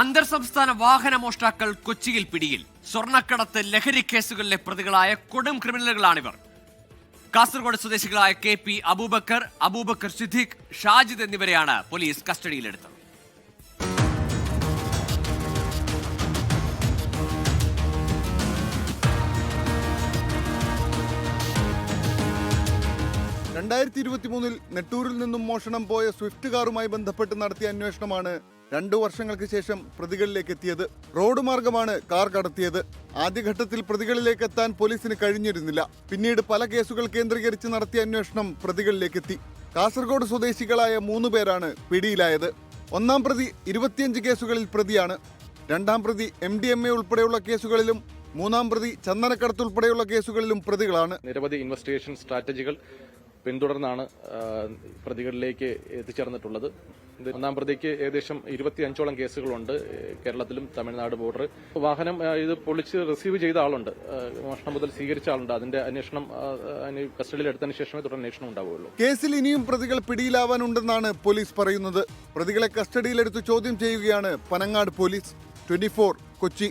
അന്തർ സംസ്ഥാന വാഹന മോഷ്ടാക്കൾ കൊച്ചിയിൽ പിടിയിൽ. സ്വർണക്കടത്ത് ലഹരി കേസുകളിലെ പ്രതികളായ കൊടും ക്രിമിനലുകളാണിവർ. കാസർഗോഡ് സ്വദേശികളായ കെ പി അബൂബക്കർ അബൂബക്കർ സിദ്ദീഖ് ഷാജിദ് എന്നിവരെയാണ് പോലീസ് കസ്റ്റഡിയിലെടുത്തത്. രണ്ടായിരത്തി ഇരുപത്തി മൂന്നിൽ നെട്ടൂരിൽ നിന്നും മോഷണം പോയ സ്വിഫ്റ്റ് കാറുമായി ബന്ധപ്പെട്ട് നടത്തിയ അന്വേഷണമാണ് രണ്ടു വർഷങ്ങൾക്ക് ശേഷം പ്രതികളിലേക്ക് എത്തിയത്. റോഡ് മാർഗമാണ് കാർ കടത്തിയത്. ആദ്യഘട്ടത്തിൽ പ്രതികളിലേക്ക് എത്താൻ പോലീസിന് കഴിഞ്ഞിരുന്നില്ല. പിന്നീട് പല കേസുകൾ കേന്ദ്രീകരിച്ച് നടത്തിയ അന്വേഷണം പ്രതികളിലേക്ക് എത്തി. കാസർഗോഡ് സ്വദേശികളായ മൂന്ന് പേരാണ് പിടിയിലായത്. ഒന്നാം പ്രതി ഇരുപത്തിയഞ്ച് കേസുകളിൽ പ്രതിയാണ്. രണ്ടാം പ്രതി എം ഡി എം എ ഉൾപ്പെടെയുള്ള കേസുകളിലും മൂന്നാം പ്രതി ചന്ദനക്കടത്ത് ഉൾപ്പെടെയുള്ള കേസുകളിലും പ്രതികളാണ്. നിരവധി ഇൻവെസ്റ്റിഗേഷൻ സ്ട്രാറ്റജികൾ പിന്തുടർന്നാണ് പ്രതികളിലേക്ക് എത്തിച്ചേർന്നിട്ടുള്ളത്. ഒന്നാം പ്രതിക്ക് ഏകദേശം ഇരുപത്തി അഞ്ചോളം കേസുകളുണ്ട് കേരളത്തിലും തമിഴ്നാട് ബോർഡർ. വാഹനം ഇത് പൊളിച്ച് റിസീവ് ചെയ്ത ആളുണ്ട്. മോഷണം മുതൽ സ്വീകരിച്ച ആളുണ്ട്. അതിന്റെ അന്വേഷണം കസ്റ്റഡിയിൽ എടുത്തതിന് ശേഷമേ തുടർ അന്വേഷണം ഉണ്ടാവുകയുള്ളൂ. കേസിൽ ഇനിയും പ്രതികൾ പിടിയിലാവാനുണ്ടെന്നാണ് പോലീസ് പറയുന്നത്. പ്രതികളെ കസ്റ്റഡിയിലെടുത്ത് ചോദ്യം ചെയ്യുകയാണ് പനങ്ങാട് പോലീസ്. ട്വന്റി കൊച്ചി.